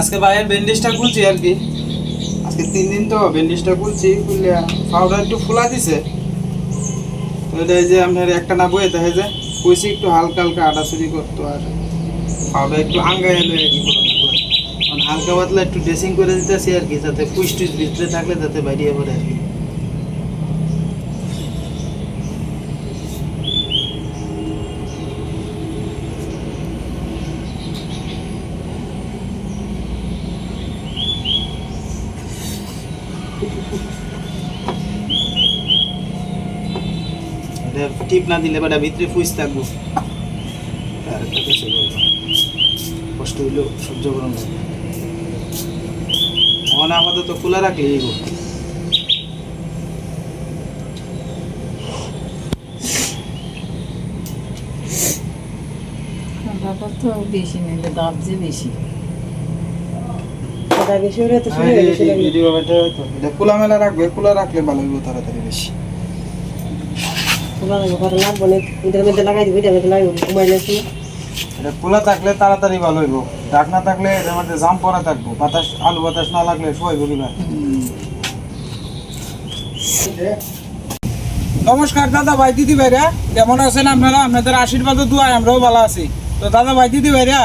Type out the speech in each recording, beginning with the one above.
আজকে ভাইয়ের ব্যান্ডেজটা খুলছি আর কি। আজকে তিন দিন তো ব্যান্ডেজটা খুলছি, খুললে পাউডার একটু ফুলা দিছে। তো যে আপনার একটা না বয়ে দেখে যে, কইছি একটু হালকা হালকা আটা চুরি করতো আর পাউডার একটু আঙ্গায় এলো আর কি করো না করে। কারণ হালকা পাতলা একটু ড্রেসিং করে দিতেছি আর কি, যাতে পুষ টুস ভিতরে থাকলে যাতে বাইরে পড়ে আর কি। টিপ না দিলে বাটা ভিতরে ফুইস থাকব। আর একটা কাছে কষ্ট হইলেও সহ্য করুন মনে আপাতত খোলা রাখলে এই ব্যাপার তো বেশি নেই দাম যে বেশি। খোলা মেলা রাখবে খোলা রাখলে ভালো হইব তাড়াতাড়ি বেশি। খোলা থাকলে তাড়াতাড়ি ভালো হইব। ডাক না থাকলে জাম পরা থাকব। বাতাস, আলু বাতাস না লাগলে নমস্কার দাদা ভাই, দিদি ভাইরা। কেমন আছেন আপনারা? আপনাদের আশীর্বাদ, দোয়ায় আমরাও ভালো আছি। তো দাদা ভাই, দিদি ভাইরা,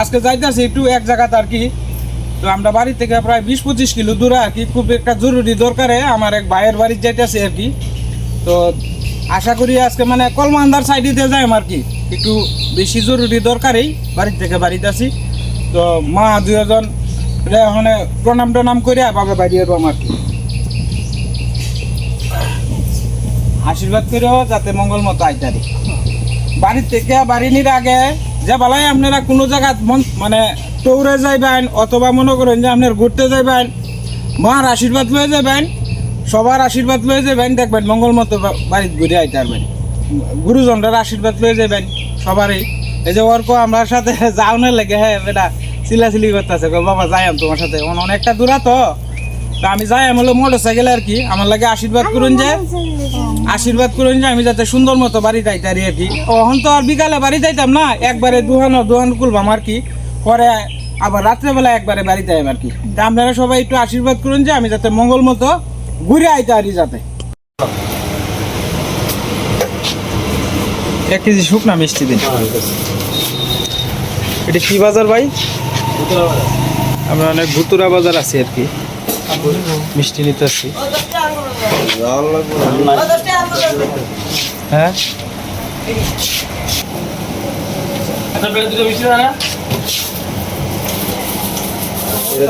আজকে যাইতেছি একটু এক জায়গাতে আর কি। তো আমরা বাড়ি থেকে প্রায় বিশ পঁচিশ কিলো দূরে আর কি। খুব একটা জরুরি দরকারে আমার এক ভাইয়ের বাড়ি যাইতেছি আর কি। তো আশা করি আজকে মানে কলমান্দার সাইডে যাই আর কি, একটু বেশি জরুরি দরকারেই বাড়ি থেকে বাড়িতে আসি তো মা দুজন মানে প্রণাম টনাম করে বাবা বাড়ি এরকম আর কি। আশীর্বাদ করেও যাতে মঙ্গল মতো আইতারি বাড়ির থেকে বাড়ি নির আগে যে বালাই আপনারা কোনো জায়গা মানে টৌরে যাইবেন অথবা মনে করেন যে আপনার ঘুরতে যাইবেন, মার আশীর্বাদ লয়ে যাবেন সবার আশীর্বাদ লয়ে যাবেন দেখবেন মঙ্গল মতো বাড়িতে ঘুরে আইতে পারবেন। গুরুজনরার আশীর্বাদ লয়ে যাবেন সবারই। এই যে অর্ক আমার সাথে যাওনের লেগে হ্যাঁ বেটা চিলাচিলি করতেছে বাবা যাই তোমার সাথে। অন- অনেকটা দূরা তো। আমি যাই আমি হলো মোটর সাইকেল আর কি। আমার লাগে আশীর্বাদ করুন যে আশীর্বাদ করুন যে আমি যাতে সুন্দর মতো বাড়ি যাইতে আর কি। ওখান তো আর বিকালে বাড়ি যাইতাম না একবারে দুহান দুহান খুলবাম আর কি। পরে আবার রাত্রেবেলা একবারে বাড়িতে আর কি। আপনারা সবাই একটু আশীর্বাদ করুন যে আমি যাতে মঙ্গল মতো ঘুরে আইতে পারি যাতে। এক কেজি শুকনা মিষ্টি দিন। এটা কি বাজার ভাই? আমরা অনেক ভুতুরা বাজার আছি আর কি। মিষ্টি নিতে আসছি। হ্যাঁ? চলে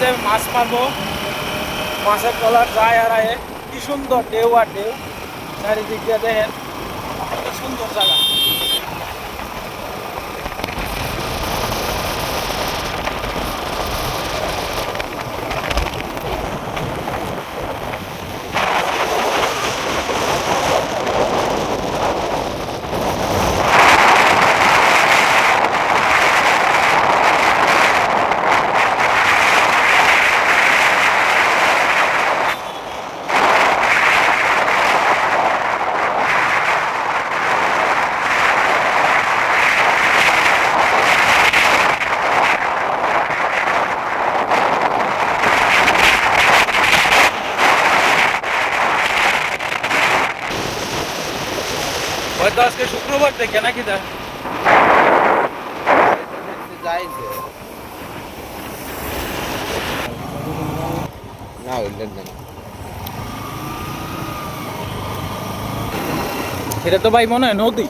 যে মাছ মারবো। মাছের কলার যায় আর আয়ে। কি সুন্দর ঢেউ আর ঢেউ। চারিদিক দিয়ে দেখেন সুন্দর জায়গা। আজকে শুক্রবার থেকে নাকি দা না ওইটার না এটা তো ভাই মনে হয় নদী।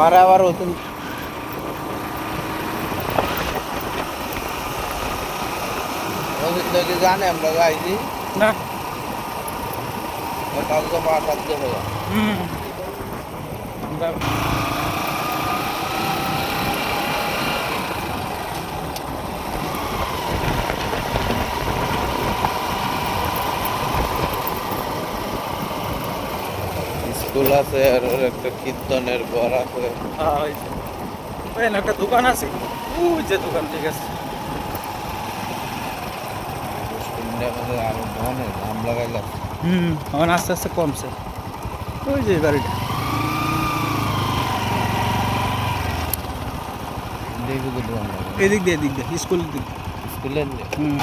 আমার আবার ওষুধ ওষুধ যদি জানে আমরা গাইছি না তাহলে তো পাঁচ সাত দিন হয়ে যাবে। হুম আমরা- স্কুল আছে আর ওর একটা কীর্তনের ঘর আছে হ্যাঁ, ওই যে। ওই না একটা দোকান আছে। ওই যে দোকান ঠিক আছে। স্কুলটা আমাদের আরও অনেক দাম লাগাইলাম। হুম এখন আস্তে আস্তে কমছে। ওই যে বাড়িটা। দেখি তো দাম লাগে এদিক দিয়ে এদিক দিয়ে স্কুলের দিক। দিয়ে। স্কুলের নেই হুম।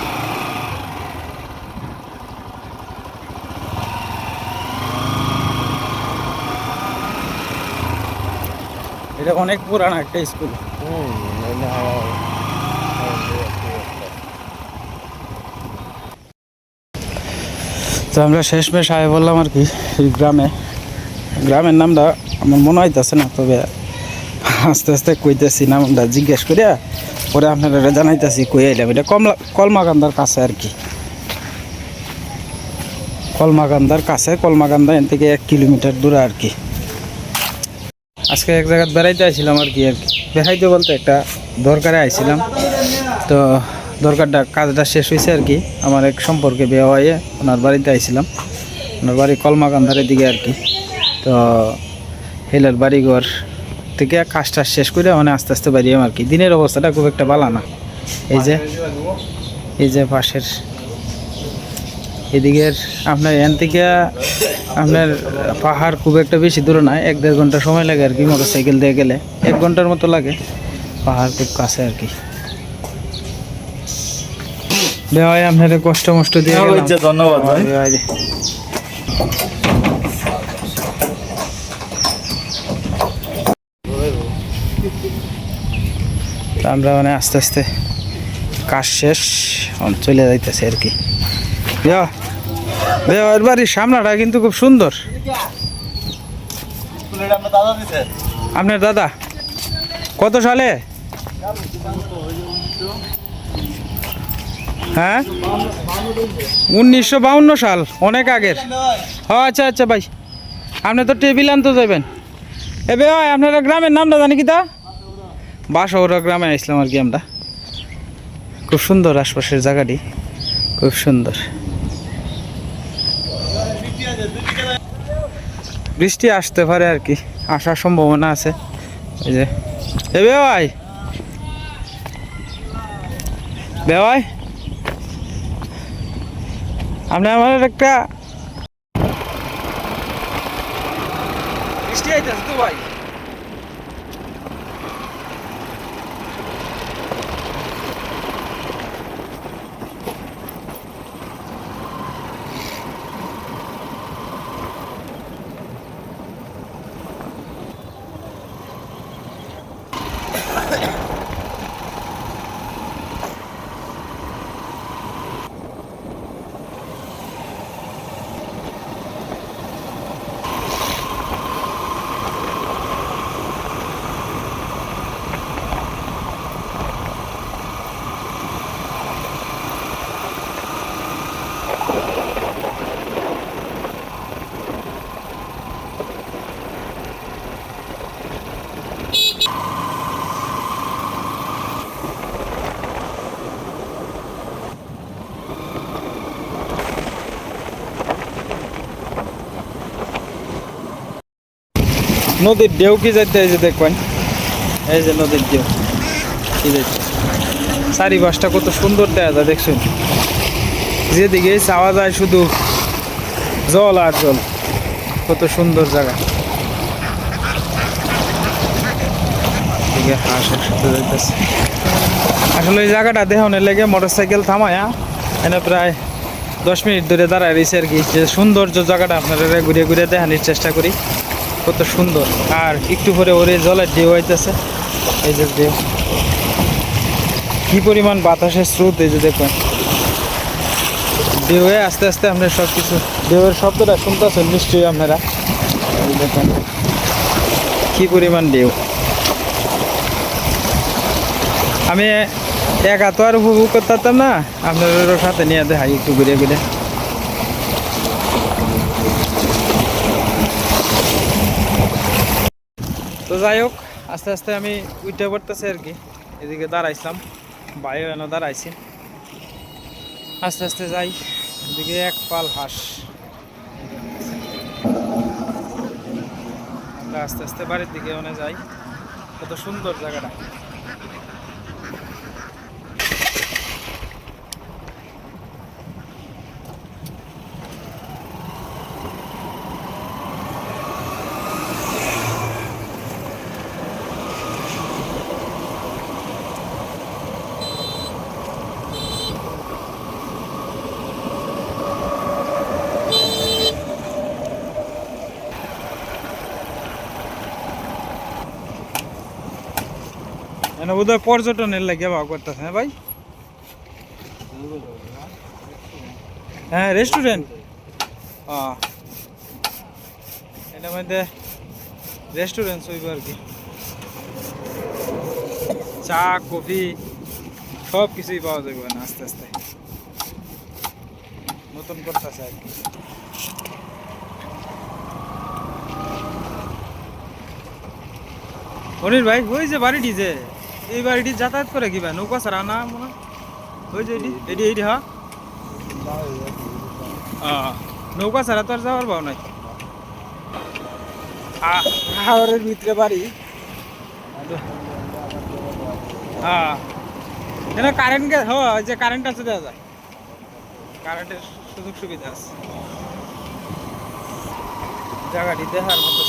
এটা অনেক পুরানো একটা স্কুল। তো আমরা শেষমেশ আয় বললাম আর কি এই গ্রামে। গ্রামের নামটা আমার মনে হইতেছে না তবে আস্তে আস্তে কইতেছি নামটা জিজ্ঞেস করিয়া পরে আপনারা জানাইতেছি কই আইলাম। এটা কমলা কলমাকান্দার কাছে আর কি। কলমাকান্দার কাছে কলমাকান্দা এন থেকে এক কিলোমিটার দূরে আর কি। আজকে এক জায়গায় বেড়াইতে আসছিলাম আর কি আর কি। বেড়াইতে বলতে একটা দরকারে আইছিলাম। তো দরকারটা, কাজটা শেষ হয়েছে আর কি। আমার এক সম্পর্কে বিয়ে হয়ে ওনার বাড়িতে আইছিলাম। ওনার বাড়ি কলমাকান্ধারের দিকে আর কি। তো হেলের বাড়িঘর থেকে কাজটা শেষ করে মানে আস্তে আস্তে বাড়িয়ে আর কি। দিনের অবস্থাটা খুব একটা ভালো না। এই যে এই যে পাশের এদিকের আপনার এখান থেকে আপনার পাহাড় খুব একটা বেশি দূরে নয় এক দেড় ঘণ্টা সময় লাগে আর কি মোটর সাইকেল দিয়ে গেলে। এক ঘণ্টার মতো লাগে পাহাড় খুব কাছে আর কি। ভাই আপনার কষ্ট মষ্ট দিয়ে ধন্যবাদ ভাই। আমরা মানে আস্তে আস্তে কাজ শেষ চলে যাইতেছে আর কি। বিয়ার বাড়ির সামনাটা কিন্তু খুব সুন্দর। আপনার দাদা? কত সালে? হ্যাঁ? উনিশশো বাউন্ন সাল, অনেক আগের। ও আচ্ছা আচ্ছা ভাই। আপনি তো টেবিল আনতে যাবেন। এ বে আপনারা গ্রামের নামটা জানি কি তা? বাসৌরা গ্রামে আসলাম আর কি আমরা। খুব সুন্দর আশপাশের জায়গাটি। খুব সুন্দর। বৃষ্টি আসতে পারে আর কি, আসার সম্ভাবনা আছে। এই যে, এ বেওয়াই। বেওয়াই। আপনি আমার একটা নদীর ঢেউ কি যাইতে এই যে দেখবেন? এই যে নদীর ঢেউ। কি যাইতে? চারিপাশটা কত সুন্দর দেখা যায়, দেখছেন? যেদিকে চাওয়া যায় শুধু জল আর জল। কত সুন্দর জায়গা। আসলে এই জায়গাটা দেহনের লেগে মোটর সাইকেল থামায়া এনে প্রায় দশ মিনিট ধরে দাঁড়ায় রয়েছে আর কি। যে সৌন্দর্য জায়গাটা আপনারা ঘুরে ঘুরে দেখানোর চেষ্টা করি। কত সুন্দর। আর একটু পরে ওরে জলের ঢেউ হইতেছে এই যে ঢেউ। কি পরিমাণ বাতাসের স্রোত এই যে দেখবেন ঢেউয়ে আস্তে আস্তে আপনার সব কিছু ঢেউয়ের শব্দটা শুনতেছেন নিশ্চয়ই আপনারা। দেখেন। কি পরিমাণ ঢেউ। আমি একা তো আর উপভোগ করতে পারতাম না। আপনাদেরও সাথে নিয়ে দেখাই একটু ঘুরে ঘুরে। যাই হোক, আস্তে আস্তে আমি উঠে পড়তেছি আর কি। এদিকে দাঁড়াইছিলাম, বাইরে এনে দাঁড়াইছি। আস্তে আস্তে যাই, এদিকে এক পাল হাঁস। আস্তে আস্তে বাড়ির দিকে ওনে যাই। কত সুন্দর জায়গাটা। এনে বোধহয় পর্যটনের লাগে ভাব করতেছে হ্যাঁ ভাই? হ্যাঁ রেস্টুরেন্ট এটার মধ্যে রেস্টুরেন্ট হইব আর কি। চা, কফি সব কিছুই পাওয়া যাবে না আস্তে আস্তে। নতুন করতেছে আর কি। অনির ভাই, ওই যে বাড়িটি যে? এই বাড়িটি যাতায়াত করে কি ভাই? নৌকা ছাড়া না মনে হয়? ওই যে এটি এটি এইটি হ্যাঁ? নৌকা ছাড়া তো আর যাওয়ার ভাব নাই। হাওরের ভিতরে বাড়ি। হ্যাঁ এখানে কারেন্ট হ্যাঁ যে কারেন্ট আছে দেওয়া যায়। কারেন্টের সুযোগ সুবিধা আছে। জায়গাটি দেখার মতো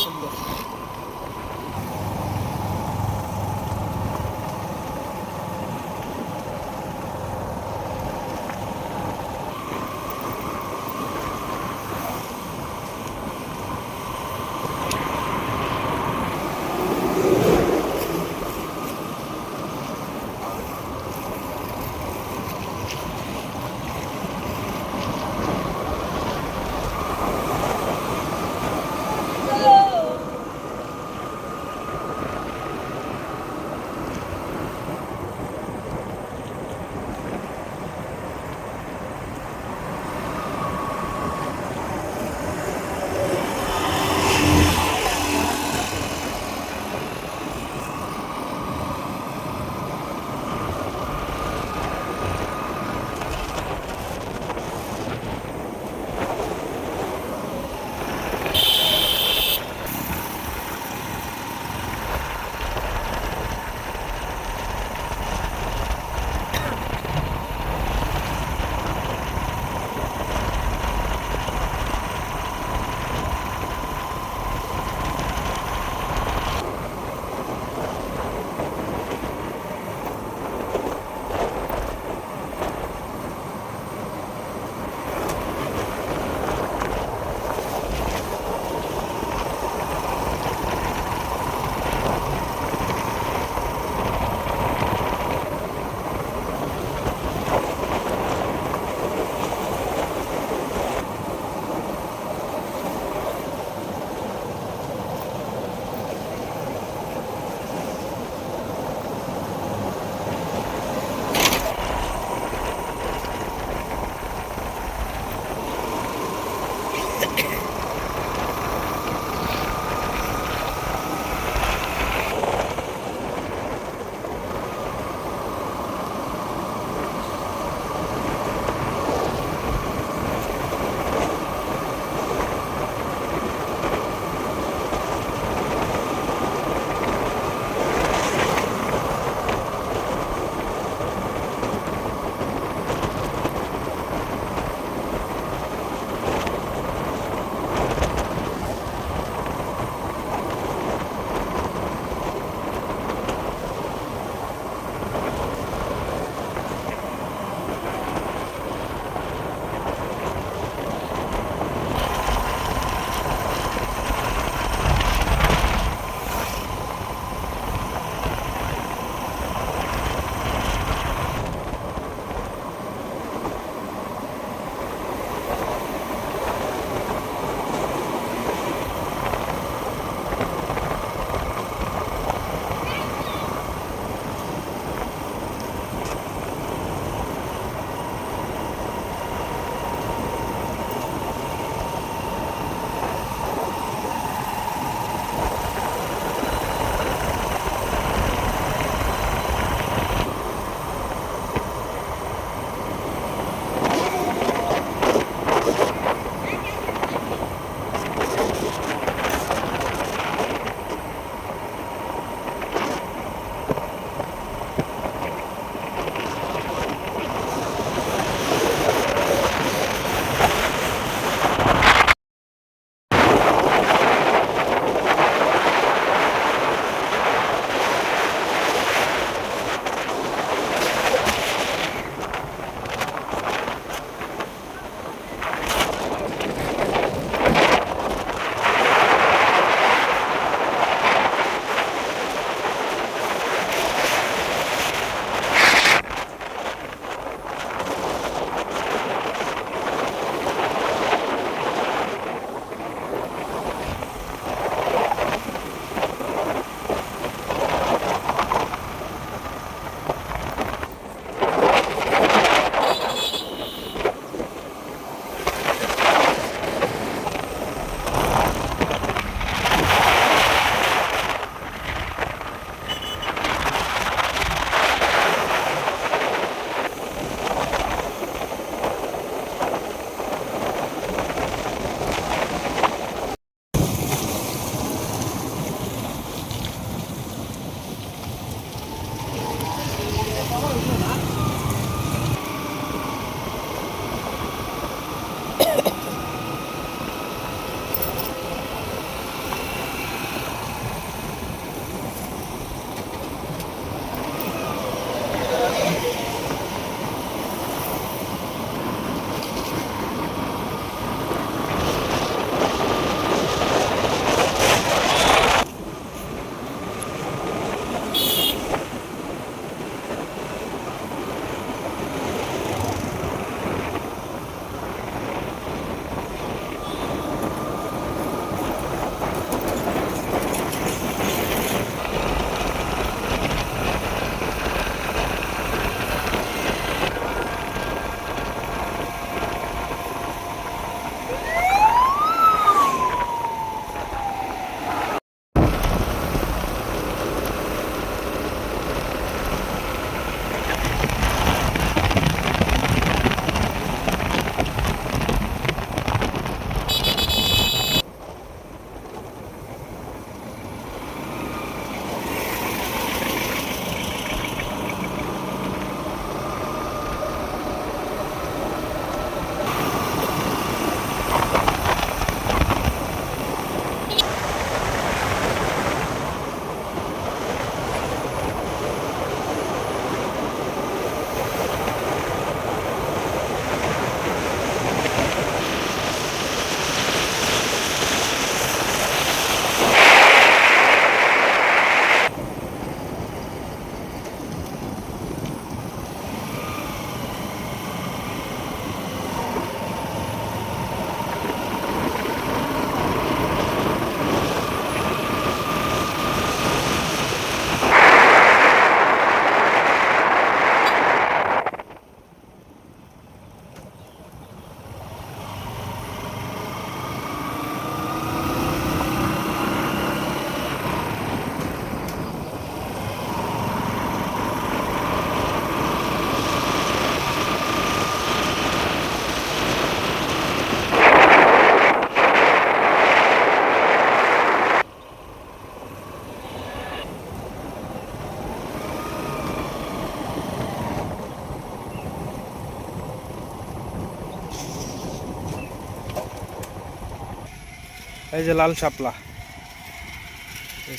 এই যে লাল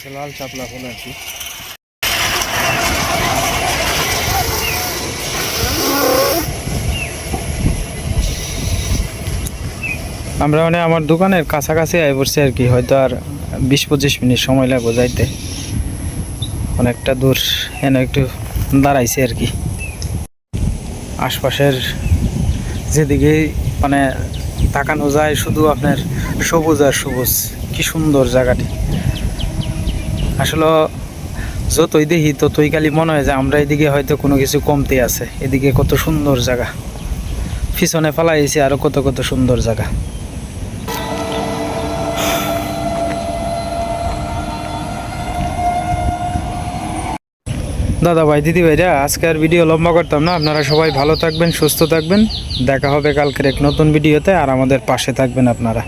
যে লাল শাপলা ফুল আর কি। আমরা মানে আমার দোকানের কাছাকাছি আই পড়ছি আর কি, হয়তো আর বিশ পঁচিশ মিনিট সময় লাগবে যাইতে। অনেকটা দূর এনে একটু দাঁড়াইছে আর কি। আশপাশের যেদিকে মানে তাকানো যায়, শুধু আপনার সবুজ আর সবুজ, কি সুন্দর জায়গাটি। আসলে যতই দেখি ততই খালি মনে হয় যে আমরা এদিকে হয়তো কোনো কিছু কমতে আছে, এদিকে কত সুন্দর জায়গা। পিছনে ফেলাইছি আরও কত কত সুন্দর জায়গা। দাদা ভাই, দিদি ভাইরা, আজকে আর ভিডিও লম্বা করতাম না। আপনারা সবাই ভালো থাকবেন, সুস্থ থাকবেন। দেখা হবে কালকের এক নতুন ভিডিওতে, আর আমাদের পাশে থাকবেন আপনারা।